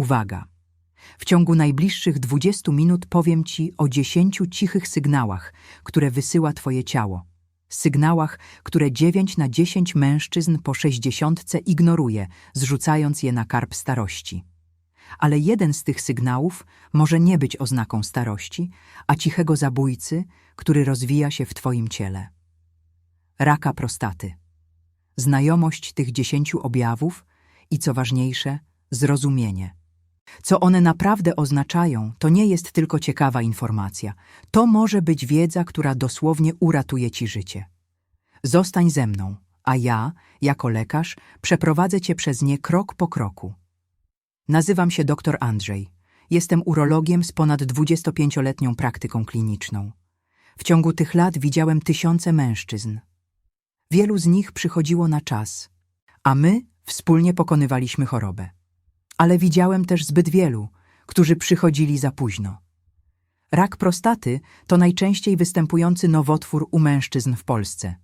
Uwaga! W ciągu najbliższych 20 minut powiem Ci o 10 cichych sygnałach, które wysyła Twoje ciało. Sygnałach, które 9 na 10 mężczyzn po 60 ignoruje, zrzucając je na karb starości. Ale jeden z tych sygnałów może nie być oznaką starości, a cichego zabójcy, który rozwija się w Twoim ciele. Raka prostaty. Znajomość tych dziesięciu objawów i, co ważniejsze, zrozumienie. Co one naprawdę oznaczają, to nie jest tylko ciekawa informacja. To może być wiedza, która dosłownie uratuje ci życie. Zostań ze mną, a ja, jako lekarz, przeprowadzę cię przez nie krok po kroku. Nazywam się dr Andrzej. Jestem urologiem z ponad 25-letnią praktyką kliniczną. W ciągu tych lat widziałem tysiące mężczyzn. Wielu z nich przychodziło na czas, a my wspólnie pokonywaliśmy chorobę ale widziałem też zbyt wielu, którzy przychodzili za późno. Rak prostaty to najczęściej występujący nowotwór u mężczyzn w Polsce.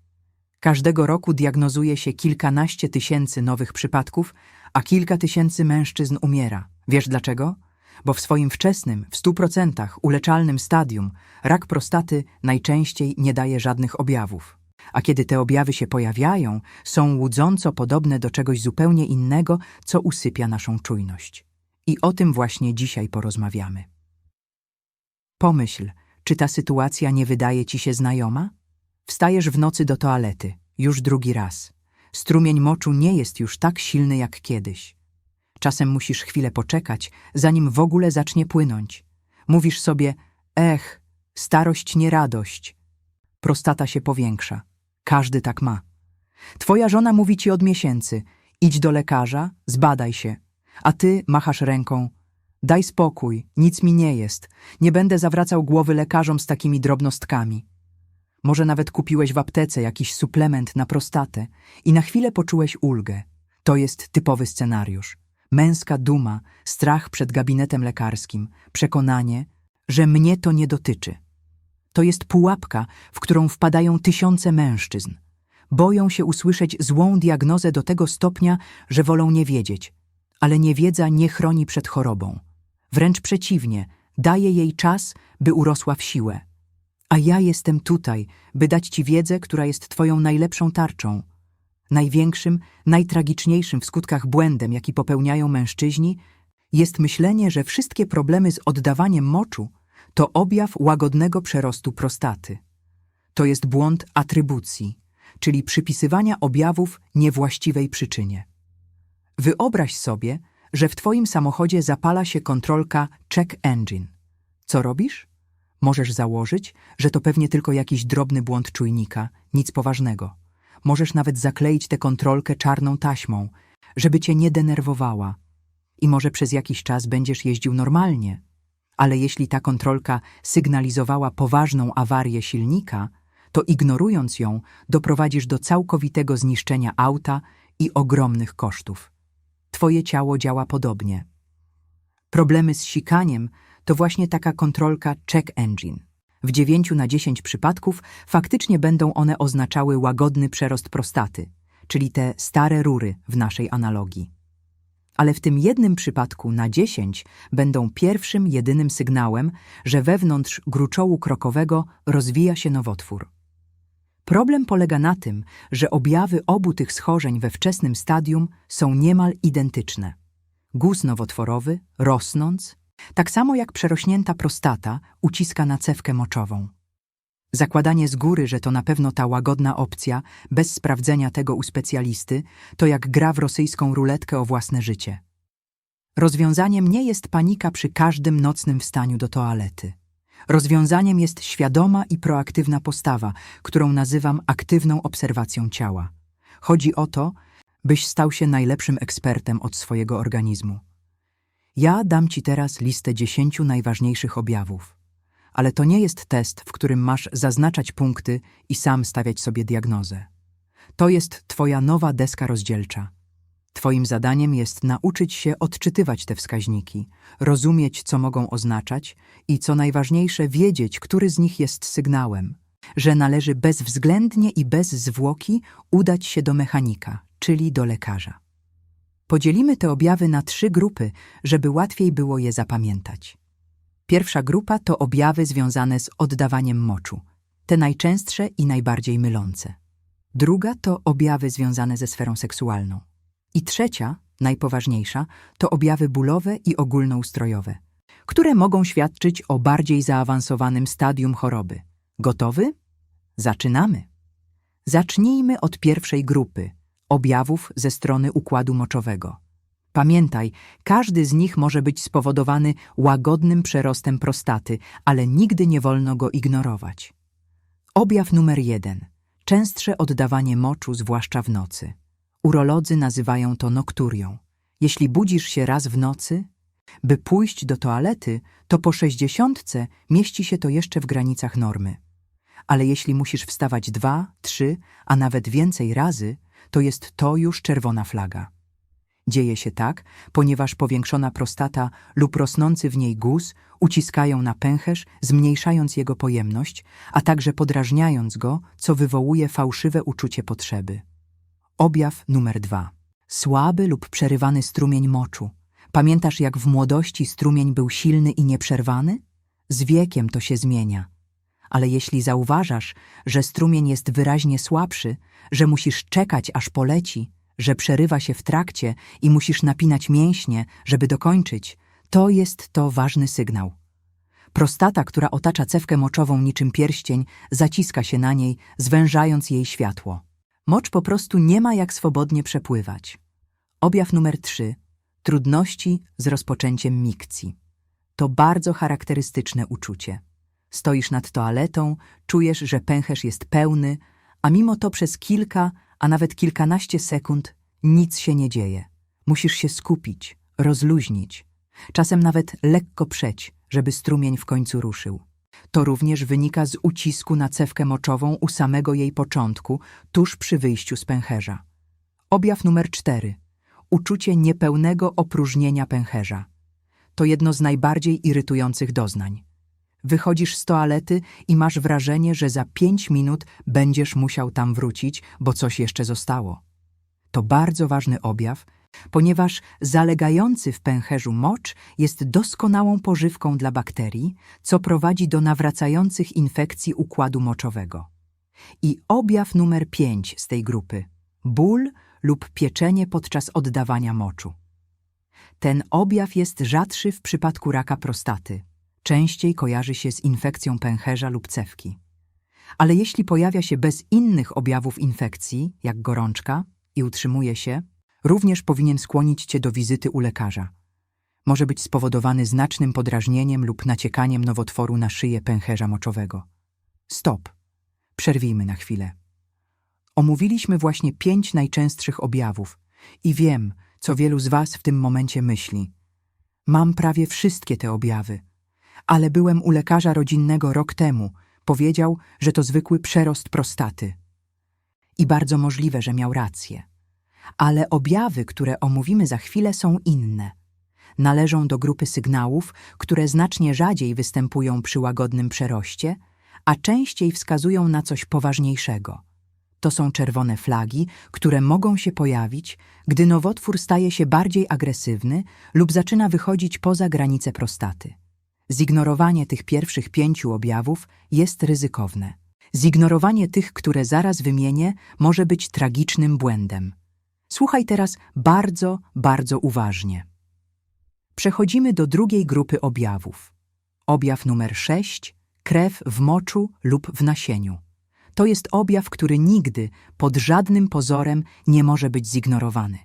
Każdego roku diagnozuje się kilkanaście tysięcy nowych przypadków, a kilka tysięcy mężczyzn umiera. Wiesz dlaczego? Bo w swoim wczesnym, w stu procentach uleczalnym stadium rak prostaty najczęściej nie daje żadnych objawów a kiedy te objawy się pojawiają, są łudząco podobne do czegoś zupełnie innego, co usypia naszą czujność. I o tym właśnie dzisiaj porozmawiamy. Pomyśl, czy ta sytuacja nie wydaje ci się znajoma? Wstajesz w nocy do toalety, już drugi raz. Strumień moczu nie jest już tak silny jak kiedyś. Czasem musisz chwilę poczekać, zanim w ogóle zacznie płynąć. Mówisz sobie, ech, starość nie radość. Prostata się powiększa. Każdy tak ma. Twoja żona mówi ci od miesięcy: idź do lekarza, zbadaj się. A ty machasz ręką: daj spokój, nic mi nie jest. Nie będę zawracał głowy lekarzom z takimi drobnostkami. Może nawet kupiłeś w aptece jakiś suplement na prostatę i na chwilę poczułeś ulgę. To jest typowy scenariusz. Męska duma, strach przed gabinetem lekarskim, przekonanie, że mnie to nie dotyczy. To jest pułapka, w którą wpadają tysiące mężczyzn. Boją się usłyszeć złą diagnozę do tego stopnia, że wolą nie wiedzieć. Ale niewiedza nie chroni przed chorobą. Wręcz przeciwnie, daje jej czas, by urosła w siłę. A ja jestem tutaj, by dać ci wiedzę, która jest twoją najlepszą tarczą. Największym, najtragiczniejszym w skutkach błędem, jaki popełniają mężczyźni, jest myślenie, że wszystkie problemy z oddawaniem moczu to objaw łagodnego przerostu prostaty. To jest błąd atrybucji, czyli przypisywania objawów niewłaściwej przyczynie. Wyobraź sobie, że w Twoim samochodzie zapala się kontrolka check engine. Co robisz? Możesz założyć, że to pewnie tylko jakiś drobny błąd czujnika, nic poważnego. Możesz nawet zakleić tę kontrolkę czarną taśmą, żeby cię nie denerwowała. I może przez jakiś czas będziesz jeździł normalnie, ale jeśli ta kontrolka sygnalizowała poważną awarię silnika, to ignorując ją, doprowadzisz do całkowitego zniszczenia auta i ogromnych kosztów. Twoje ciało działa podobnie. Problemy z sikaniem to właśnie taka kontrolka check engine. W 9 na 10 przypadków faktycznie będą one oznaczały łagodny przerost prostaty, czyli te stare rury w naszej analogii ale w tym jednym przypadku na dziesięć będą pierwszym, jedynym sygnałem, że wewnątrz gruczołu krokowego rozwija się nowotwór. Problem polega na tym, że objawy obu tych schorzeń we wczesnym stadium są niemal identyczne. Guz nowotworowy, rosnąc, tak samo jak przerośnięta prostata, uciska na cewkę moczową. Zakładanie z góry, że to na pewno ta łagodna opcja, bez sprawdzenia tego u specjalisty, to jak gra w rosyjską ruletkę o własne życie. Rozwiązaniem nie jest panika przy każdym nocnym wstaniu do toalety. Rozwiązaniem jest świadoma i proaktywna postawa, którą nazywam aktywną obserwacją ciała. Chodzi o to, byś stał się najlepszym ekspertem od swojego organizmu. Ja dam Ci teraz listę dziesięciu najważniejszych objawów ale to nie jest test, w którym masz zaznaczać punkty i sam stawiać sobie diagnozę. To jest Twoja nowa deska rozdzielcza. Twoim zadaniem jest nauczyć się odczytywać te wskaźniki, rozumieć, co mogą oznaczać i, co najważniejsze, wiedzieć, który z nich jest sygnałem, że należy bezwzględnie i bez zwłoki udać się do mechanika, czyli do lekarza. Podzielimy te objawy na trzy grupy, żeby łatwiej było je zapamiętać. Pierwsza grupa to objawy związane z oddawaniem moczu, te najczęstsze i najbardziej mylące. Druga to objawy związane ze sferą seksualną. I trzecia, najpoważniejsza, to objawy bólowe i ogólnoustrojowe, które mogą świadczyć o bardziej zaawansowanym stadium choroby. Gotowy? Zaczynamy. Zacznijmy od pierwszej grupy objawów ze strony układu moczowego. Pamiętaj, każdy z nich może być spowodowany łagodnym przerostem prostaty, ale nigdy nie wolno go ignorować. Objaw numer jeden. Częstsze oddawanie moczu, zwłaszcza w nocy. Urolodzy nazywają to nokturią. Jeśli budzisz się raz w nocy, by pójść do toalety, to po sześćdziesiątce mieści się to jeszcze w granicach normy. Ale jeśli musisz wstawać dwa, trzy, a nawet więcej razy, to jest to już czerwona flaga. Dzieje się tak, ponieważ powiększona prostata lub rosnący w niej guz uciskają na pęcherz, zmniejszając jego pojemność, a także podrażniając go, co wywołuje fałszywe uczucie potrzeby. Objaw numer dwa. Słaby lub przerywany strumień moczu. Pamiętasz, jak w młodości strumień był silny i nieprzerwany? Z wiekiem to się zmienia. Ale jeśli zauważasz, że strumień jest wyraźnie słabszy, że musisz czekać, aż poleci, że przerywa się w trakcie i musisz napinać mięśnie, żeby dokończyć, to jest to ważny sygnał. Prostata, która otacza cewkę moczową niczym pierścień, zaciska się na niej, zwężając jej światło. Mocz po prostu nie ma jak swobodnie przepływać. Objaw numer 3. Trudności z rozpoczęciem mikcji. To bardzo charakterystyczne uczucie. Stoisz nad toaletą, czujesz, że pęcherz jest pełny, a mimo to przez kilka, a nawet kilkanaście sekund nic się nie dzieje. Musisz się skupić, rozluźnić, czasem nawet lekko przeć, żeby strumień w końcu ruszył. To również wynika z ucisku na cewkę moczową u samego jej początku, tuż przy wyjściu z pęcherza. Objaw numer cztery. Uczucie niepełnego opróżnienia pęcherza. To jedno z najbardziej irytujących doznań. Wychodzisz z toalety i masz wrażenie, że za pięć minut będziesz musiał tam wrócić, bo coś jeszcze zostało. To bardzo ważny objaw, ponieważ zalegający w pęcherzu mocz jest doskonałą pożywką dla bakterii, co prowadzi do nawracających infekcji układu moczowego. I objaw numer pięć z tej grupy ból lub pieczenie podczas oddawania moczu. Ten objaw jest rzadszy w przypadku raka prostaty. Częściej kojarzy się z infekcją pęcherza lub cewki. Ale jeśli pojawia się bez innych objawów infekcji, jak gorączka, i utrzymuje się, również powinien skłonić Cię do wizyty u lekarza. Może być spowodowany znacznym podrażnieniem lub naciekaniem nowotworu na szyję pęcherza moczowego. Stop. Przerwijmy na chwilę. Omówiliśmy właśnie pięć najczęstszych objawów i wiem, co wielu z Was w tym momencie myśli. Mam prawie wszystkie te objawy, ale byłem u lekarza rodzinnego rok temu. Powiedział, że to zwykły przerost prostaty. I bardzo możliwe, że miał rację. Ale objawy, które omówimy za chwilę, są inne. Należą do grupy sygnałów, które znacznie rzadziej występują przy łagodnym przeroście, a częściej wskazują na coś poważniejszego. To są czerwone flagi, które mogą się pojawić, gdy nowotwór staje się bardziej agresywny lub zaczyna wychodzić poza granice prostaty. Zignorowanie tych pierwszych pięciu objawów jest ryzykowne. Zignorowanie tych, które zaraz wymienię, może być tragicznym błędem. Słuchaj teraz bardzo, bardzo uważnie. Przechodzimy do drugiej grupy objawów. Objaw numer 6 krew w moczu lub w nasieniu. To jest objaw, który nigdy, pod żadnym pozorem, nie może być zignorowany.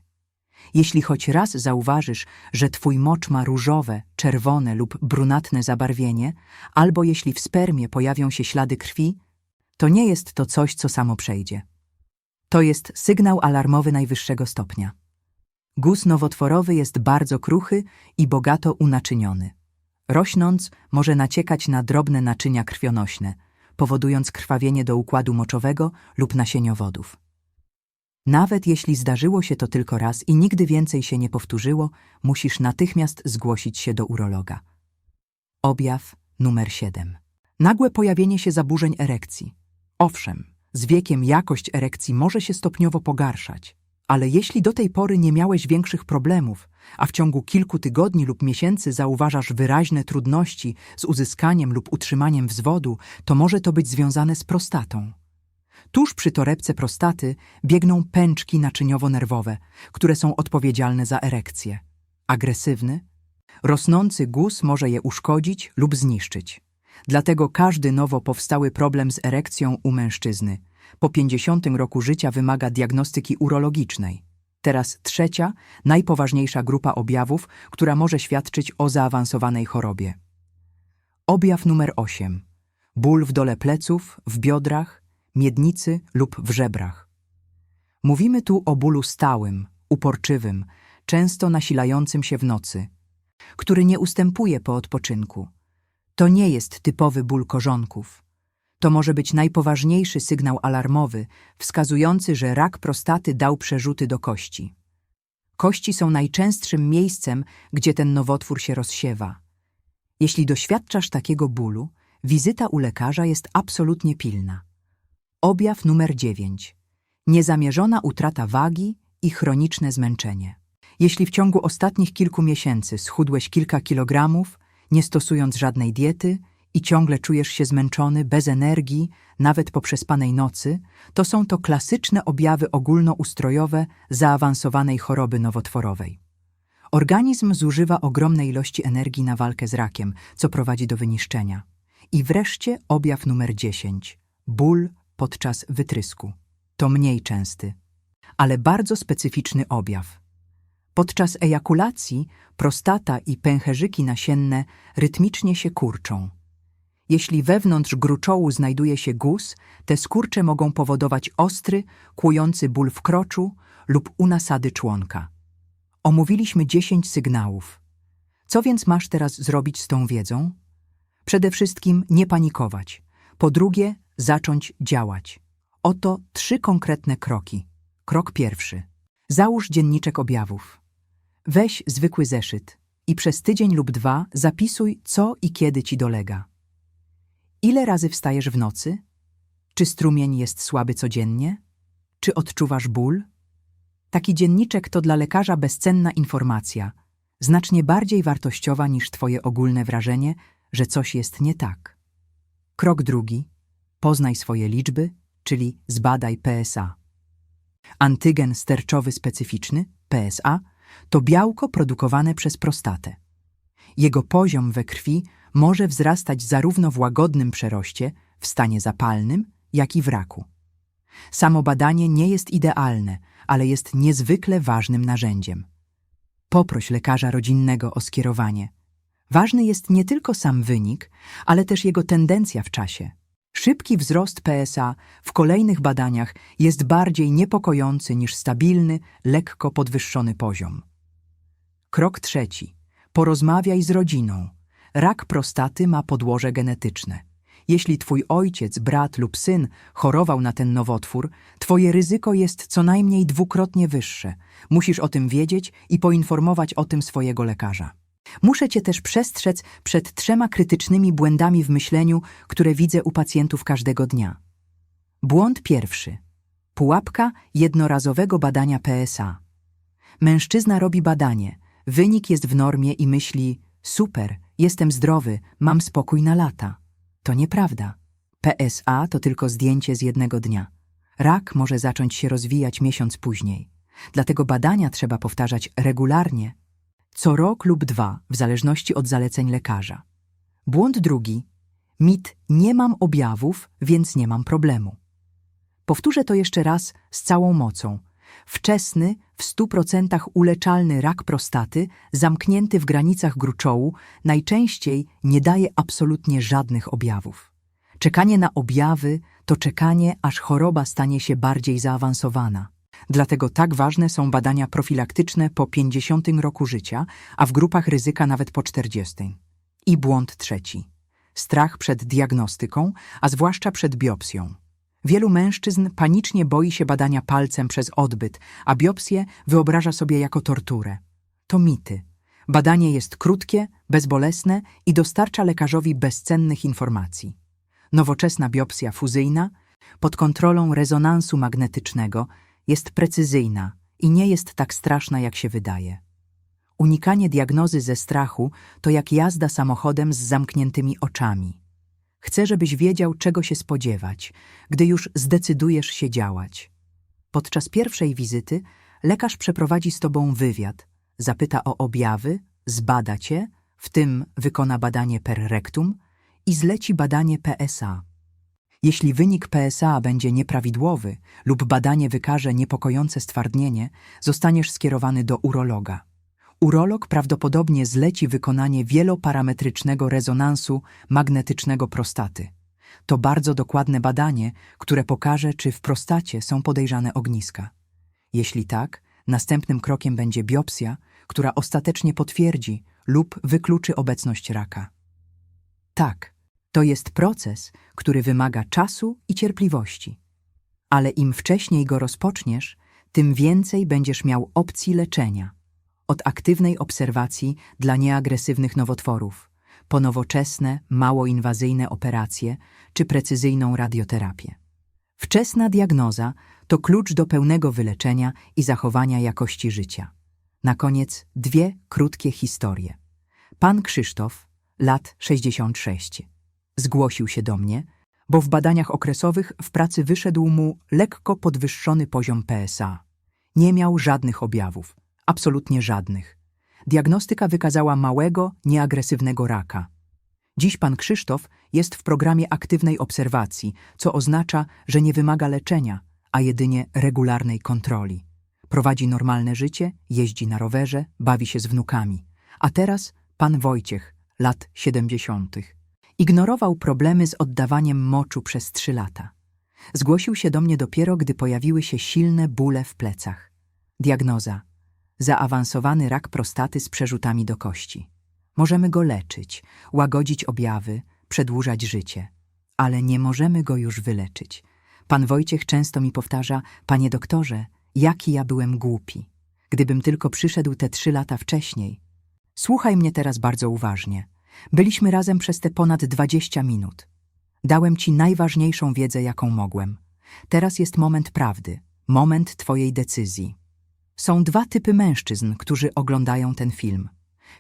Jeśli choć raz zauważysz, że twój mocz ma różowe, czerwone lub brunatne zabarwienie, albo jeśli w spermie pojawią się ślady krwi, to nie jest to coś, co samo przejdzie. To jest sygnał alarmowy najwyższego stopnia. Guz nowotworowy jest bardzo kruchy i bogato unaczyniony. Rośnąc, może naciekać na drobne naczynia krwionośne, powodując krwawienie do układu moczowego lub nasieniowodów. Nawet jeśli zdarzyło się to tylko raz i nigdy więcej się nie powtórzyło, musisz natychmiast zgłosić się do urologa. Objaw numer 7. Nagłe pojawienie się zaburzeń erekcji. Owszem, z wiekiem jakość erekcji może się stopniowo pogarszać, Ale jeśli do tej pory nie miałeś większych problemów, a w ciągu kilku tygodni lub miesięcy zauważasz wyraźne trudności z uzyskaniem lub utrzymaniem wzwodu, to może to być związane z prostatą. Tuż przy torebce prostaty biegną pęczki naczyniowo-nerwowe, które są odpowiedzialne za erekcję. Agresywny, rosnący guz może je uszkodzić lub zniszczyć. Dlatego każdy nowo powstały problem z erekcją u mężczyzny po 50 roku życia wymaga diagnostyki urologicznej. Teraz trzecia, najpoważniejsza grupa objawów, która może świadczyć o zaawansowanej chorobie. Objaw numer 8. Ból w dole pleców, w biodrach, miednicy lub w żebrach. Mówimy tu o bólu stałym, uporczywym, często nasilającym się w nocy, który nie ustępuje po odpoczynku. To nie jest typowy ból korzonków. To może być najpoważniejszy sygnał alarmowy, wskazujący, że rak prostaty dał przerzuty do kości. Kości są najczęstszym miejscem, gdzie ten nowotwór się rozsiewa. Jeśli doświadczasz takiego bólu, wizyta u lekarza jest absolutnie pilna. Objaw numer 9. Niezamierzona utrata wagi i chroniczne zmęczenie. Jeśli w ciągu ostatnich kilku miesięcy schudłeś kilka kilogramów, nie stosując żadnej diety i ciągle czujesz się zmęczony, bez energii, nawet po przespanej nocy, to są to klasyczne objawy ogólnoustrojowe zaawansowanej choroby nowotworowej. Organizm zużywa ogromne ilości energii na walkę z rakiem, co prowadzi do wyniszczenia. I wreszcie objaw numer 10. Ból podczas wytrysku. To mniej częsty, ale bardzo specyficzny objaw. Podczas ejakulacji prostata i pęcherzyki nasienne rytmicznie się kurczą. Jeśli wewnątrz gruczołu znajduje się guz, te skurcze mogą powodować ostry, kłujący ból w kroczu lub u nasady członka. Omówiliśmy 10 sygnałów. Co więc masz teraz zrobić z tą wiedzą? Przede wszystkim nie panikować. Po drugie, zacząć działać. Oto trzy konkretne kroki. Krok pierwszy. Załóż dzienniczek objawów. Weź zwykły zeszyt i przez tydzień lub dwa zapisuj, co i kiedy ci dolega. Ile razy wstajesz w nocy? Czy strumień jest słaby codziennie? Czy odczuwasz ból? Taki dzienniczek to dla lekarza bezcenna informacja, znacznie bardziej wartościowa niż Twoje ogólne wrażenie, że coś jest nie tak. Krok drugi. Poznaj swoje liczby, czyli zbadaj PSA. Antygen sterczowy specyficzny, PSA, to białko produkowane przez prostatę. Jego poziom we krwi może wzrastać zarówno w łagodnym przeroście, w stanie zapalnym, jak i w raku. Samo badanie nie jest idealne, ale jest niezwykle ważnym narzędziem. Poproś lekarza rodzinnego o skierowanie. Ważny jest nie tylko sam wynik, ale też jego tendencja w czasie. Szybki wzrost PSA w kolejnych badaniach jest bardziej niepokojący niż stabilny, lekko podwyższony poziom. Krok trzeci. Porozmawiaj z rodziną. Rak prostaty ma podłoże genetyczne. Jeśli twój ojciec, brat lub syn chorował na ten nowotwór, twoje ryzyko jest co najmniej dwukrotnie wyższe. Musisz o tym wiedzieć i poinformować o tym swojego lekarza. Muszę cię też przestrzec przed trzema krytycznymi błędami w myśleniu, które widzę u pacjentów każdego dnia. Błąd pierwszy. Pułapka jednorazowego badania PSA. Mężczyzna robi badanie, wynik jest w normie i myśli: super, jestem zdrowy, mam spokój na lata. To nieprawda. PSA to tylko zdjęcie z jednego dnia. Rak może zacząć się rozwijać miesiąc później. Dlatego badania trzeba powtarzać regularnie, co rok lub dwa, w zależności od zaleceń lekarza. Błąd drugi. Mit nie mam objawów, więc nie mam problemu. Powtórzę to jeszcze raz z całą mocą. Wczesny, w 100% uleczalny rak prostaty, zamknięty w granicach gruczołu, najczęściej nie daje absolutnie żadnych objawów. Czekanie na objawy to czekanie, aż choroba stanie się bardziej zaawansowana. Dlatego tak ważne są badania profilaktyczne po 50 roku życia, a w grupach ryzyka nawet po 40. I błąd trzeci. Strach przed diagnostyką, a zwłaszcza przed biopsją. Wielu mężczyzn panicznie boi się badania palcem przez odbyt, a biopsję wyobraża sobie jako torturę. To mity. Badanie jest krótkie, bezbolesne i dostarcza lekarzowi bezcennych informacji. Nowoczesna biopsja fuzyjna, pod kontrolą rezonansu magnetycznego, jest precyzyjna i nie jest tak straszna, jak się wydaje. Unikanie diagnozy ze strachu to jak jazda samochodem z zamkniętymi oczami. Chcę, żebyś wiedział, czego się spodziewać, gdy już zdecydujesz się działać. Podczas pierwszej wizyty lekarz przeprowadzi z tobą wywiad, zapyta o objawy, zbada cię, w tym wykona badanie per rectum i zleci badanie PSA. Jeśli wynik PSA będzie nieprawidłowy lub badanie wykaże niepokojące stwardnienie, zostaniesz skierowany do urologa. Urolog prawdopodobnie zleci wykonanie wieloparametrycznego rezonansu magnetycznego prostaty. To bardzo dokładne badanie, które pokaże, czy w prostacie są podejrzane ogniska. Jeśli tak, następnym krokiem będzie biopsja, która ostatecznie potwierdzi lub wykluczy obecność raka. Tak, to jest proces, który wymaga czasu i cierpliwości. Ale im wcześniej go rozpoczniesz, tym więcej będziesz miał opcji leczenia. Od aktywnej obserwacji dla nieagresywnych nowotworów, po nowoczesne, mało inwazyjne operacje czy precyzyjną radioterapię. Wczesna diagnoza to klucz do pełnego wyleczenia i zachowania jakości życia. Na koniec dwie krótkie historie. Pan Krzysztof, lat 66, zgłosił się do mnie, bo w badaniach okresowych w pracy wyszedł mu lekko podwyższony poziom PSA. Nie miał żadnych objawów, absolutnie żadnych. Diagnostyka wykazała małego, nieagresywnego raka. Dziś pan Krzysztof jest w programie aktywnej obserwacji, co oznacza, że nie wymaga leczenia, a jedynie regularnej kontroli. Prowadzi normalne życie, jeździ na rowerze, bawi się z wnukami. A teraz pan Wojciech, lat 70. Ignorował problemy z oddawaniem moczu przez trzy lata. Zgłosił się do mnie dopiero, gdy pojawiły się silne bóle w plecach. Diagnoza: zaawansowany rak prostaty z przerzutami do kości. Możemy go leczyć, łagodzić objawy, przedłużać życie, ale nie możemy go już wyleczyć. Pan Wojciech często mi powtarza: Panie doktorze, jaki ja byłem głupi. Gdybym tylko przyszedł te trzy lata wcześniej. Słuchaj mnie teraz bardzo uważnie. Byliśmy razem przez te ponad 20 minut. Dałem ci najważniejszą wiedzę, jaką mogłem. Teraz jest moment prawdy, moment twojej decyzji. Są dwa typy mężczyzn, którzy oglądają ten film.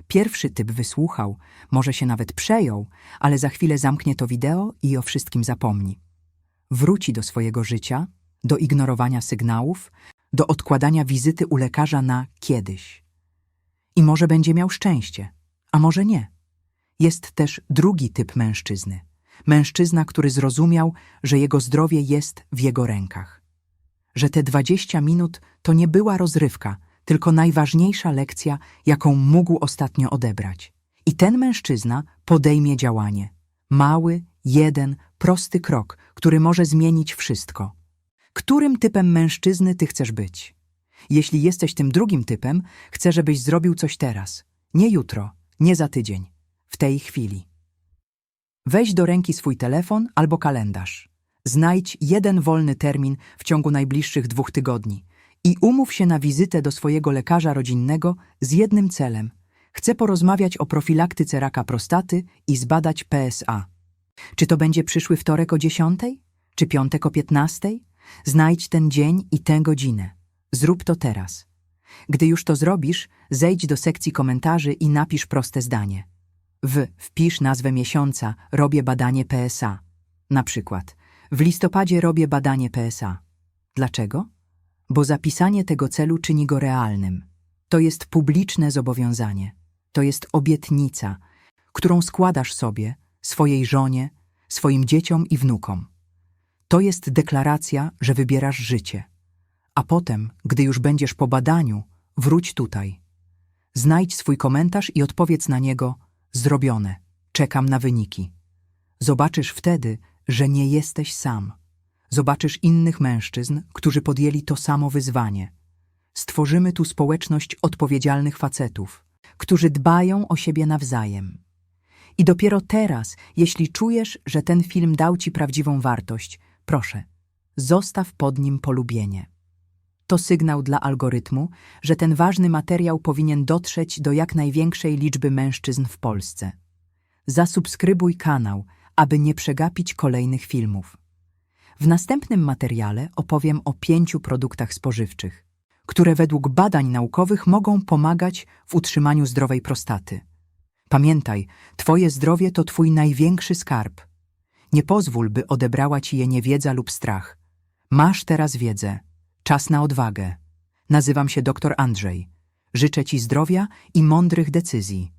Pierwszy typ wysłuchał, może się nawet przejął, ale za chwilę zamknie to wideo i o wszystkim zapomni. Wróci do swojego życia, do ignorowania sygnałów, do odkładania wizyty u lekarza na kiedyś. I może będzie miał szczęście, a może nie. Jest też drugi typ mężczyzny. Mężczyzna, który zrozumiał, że jego zdrowie jest w jego rękach. Że te 20 minut to nie była rozrywka, tylko najważniejsza lekcja, jaką mógł ostatnio odebrać. I ten mężczyzna podejmie działanie. Mały, jeden, prosty krok, który może zmienić wszystko. Którym typem mężczyzny ty chcesz być? Jeśli jesteś tym drugim typem, chcę, żebyś zrobił coś teraz. Nie jutro, nie za tydzień. W tej chwili. Weź do ręki swój telefon albo kalendarz. Znajdź jeden wolny termin w ciągu najbliższych dwóch tygodni i umów się na wizytę do swojego lekarza rodzinnego z jednym celem. Chcę porozmawiać o profilaktyce raka prostaty i zbadać PSA. Czy to będzie przyszły wtorek o 10? Czy piątek o 15? Znajdź ten dzień i tę godzinę. Zrób to teraz. Gdy już to zrobisz, zejdź do sekcji komentarzy i napisz proste zdanie. W wpisz nazwę miesiąca, robię badanie PSA. Na przykład, w listopadzie robię badanie PSA. Dlaczego? Bo zapisanie tego celu czyni go realnym. To jest publiczne zobowiązanie. To jest obietnica, którą składasz sobie, swojej żonie, swoim dzieciom i wnukom. To jest deklaracja, że wybierasz życie. A potem, gdy już będziesz po badaniu, wróć tutaj. Znajdź swój komentarz i odpowiedz na niego zrobione. Czekam na wyniki. Zobaczysz wtedy, że nie jesteś sam. Zobaczysz innych mężczyzn, którzy podjęli to samo wyzwanie. Stworzymy tu społeczność odpowiedzialnych facetów, którzy dbają o siebie nawzajem. I dopiero teraz, jeśli czujesz, że ten film dał ci prawdziwą wartość, proszę, zostaw pod nim polubienie. To sygnał dla algorytmu, że ten ważny materiał powinien dotrzeć do jak największej liczby mężczyzn w Polsce. Zasubskrybuj kanał, aby nie przegapić kolejnych filmów. W następnym materiale opowiem o pięciu produktach spożywczych, które według badań naukowych mogą pomagać w utrzymaniu zdrowej prostaty. Pamiętaj, Twoje zdrowie to Twój największy skarb. Nie pozwól, by odebrała Ci je niewiedza lub strach. Masz teraz wiedzę. Czas na odwagę. Nazywam się dr Andrzej. Życzę Ci zdrowia i mądrych decyzji.